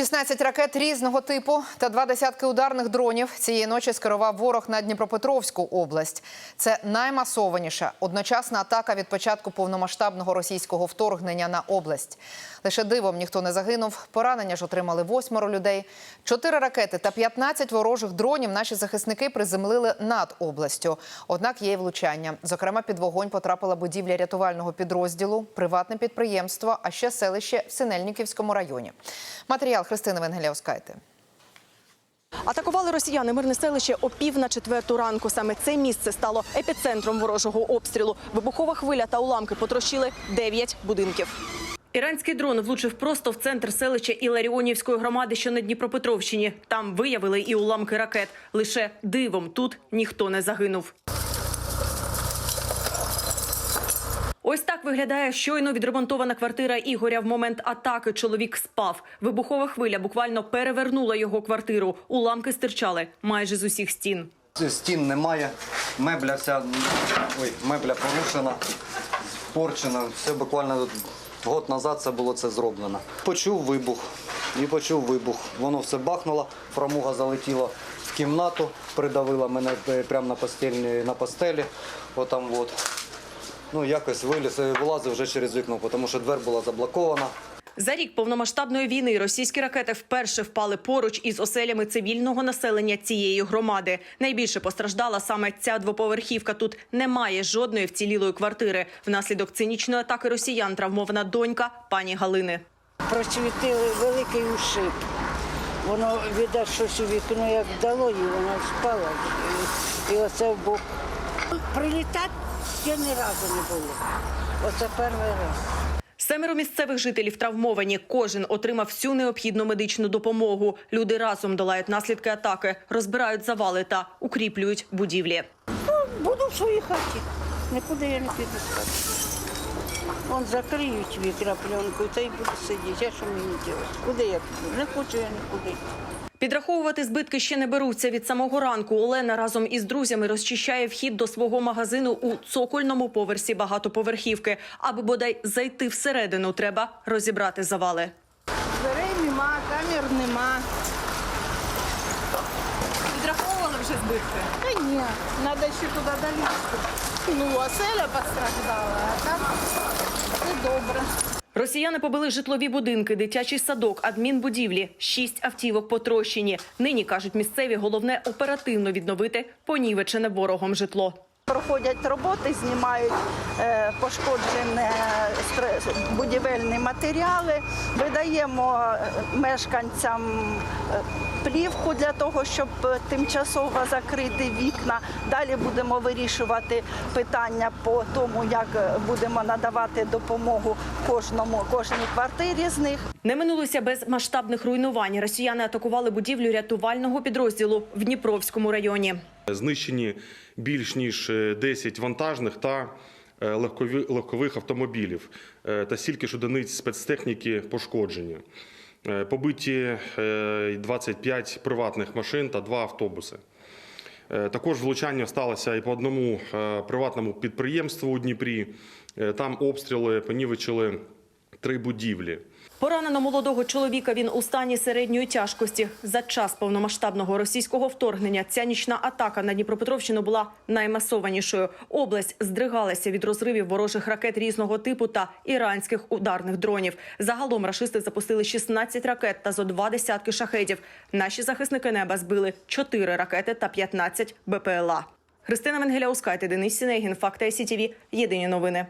16 ракет різного типу та два десятки ударних дронів цієї ночі скерував ворог на Дніпропетровську область. Це наймасованіша одночасна атака від початку повномасштабного російського вторгнення на область. Лише дивом ніхто не загинув. Поранення ж отримали восьмеро людей. Чотири ракети та 15 ворожих дронів наші захисники приземлили над областю. Однак є й влучання. Зокрема, під вогонь потрапила будівля рятувального підрозділу, приватне підприємство, а ще селище в Синельниківському районі. Матеріал Христини Венгеляускайте. Атакували росіяни мирне селище о пів на четверту ранку. Саме це місце стало епіцентром ворожого обстрілу. Вибухова хвиля та уламки потрощили дев'ять будинків. Іранський дрон влучив просто в центр селища Іларіонівської громади, що на Дніпропетровщині. Там виявили і уламки ракет. Лише дивом тут ніхто не загинув. Ось так виглядає щойно відремонтована квартира Ігоря. В момент атаки чоловік спав. Вибухова хвиля буквально перевернула його квартиру. Уламки стирчали майже з усіх стін. Стін немає, мебля вся ой, мебля порушена, порчена. Все буквально год назад це було це зроблено. Почув вибух і почув вибух. Воно все бахнуло, фрамуга залетіла в кімнату, придавила мене прямо на постелі, на постелі. Отам от. Ну, якось виліз, і вилазив вже через вікно, тому що двер була заблокована. За рік повномасштабної війни російські ракети вперше впали поруч із оселями цивільного населення цієї громади. Найбільше постраждала саме ця двоповерхівка. Тут немає жодної вцілілої квартири. Внаслідок цинічної атаки росіян травмована донька пані Галини. просвітили великий ушиб. Воно віддать щось у вікно, як вдало, і воно впало. І, і оце в бок. Прилітати ще ні разу не було. Оце перший раз. Семеро місцевих жителів травмовані. Кожен отримав всю необхідну медичну допомогу. Люди разом долають наслідки атаки, розбирають завали та укріплюють будівлі. Буду в своїй хаті. Нікуди я не піду спати. Вон закриють вікна пленкою та й буду сидіти. А що мені робити? Куди я піду? Не хочу я нікуди. Підраховувати збитки ще не беруться від самого ранку. Олена разом із друзями розчищає вхід до свого магазину у цокольному поверсі багатоповерхівки. Аби бодай зайти всередину, треба розібрати завали. Дверей нема, камер нема. Підраховували вже збитки. Та ні, треба ще туди долізти. Ну, оселя постраждала, а так все добре. Росіяни побили житлові будинки, дитячий садок, адмінбудівлі. Шість автівок потрощені. Нині кажуть місцеві, головне оперативно відновити понівечене ворогом житло. Проходять роботи, знімають е, пошкоджені будівельні матеріали, видаємо е, мешканцям е, плівку для того, щоб е, тимчасово закрити вікна. Далі будемо вирішувати питання по тому, як е, будемо надавати допомогу кожному кожній квартирі з них. Не минулося без масштабних руйнувань. Росіяни атакували будівлю рятувального підрозділу в Дніпровському районі. Знищені більш ніж е, 10 вантажних та е, легкових автомобілів е, та стільки ж одиниць спецтехніки пошкоджені. Е, Побиті е, 25 приватних машин та два автобуси. Е, Також влучання сталося і по одному е, приватному підприємству у Дніпрі. Е, Там обстріли понівечили три будівлі. Поранено молодого чоловіка. Він у стані середньої тяжкості. За час повномасштабного російського вторгнення ця нічна атака на Дніпропетровщину була наймасованішою. Область здригалася від розривів ворожих ракет різного типу та іранських ударних дронів. Загалом рашисти запустили 16 ракет та зо два десятки шахедів. Наші захисники неба збили 4 ракети та 15 БПЛА. Христина Венгеляускайте, Денис Сінегін, Факти СІТІВІ. Єдині новини.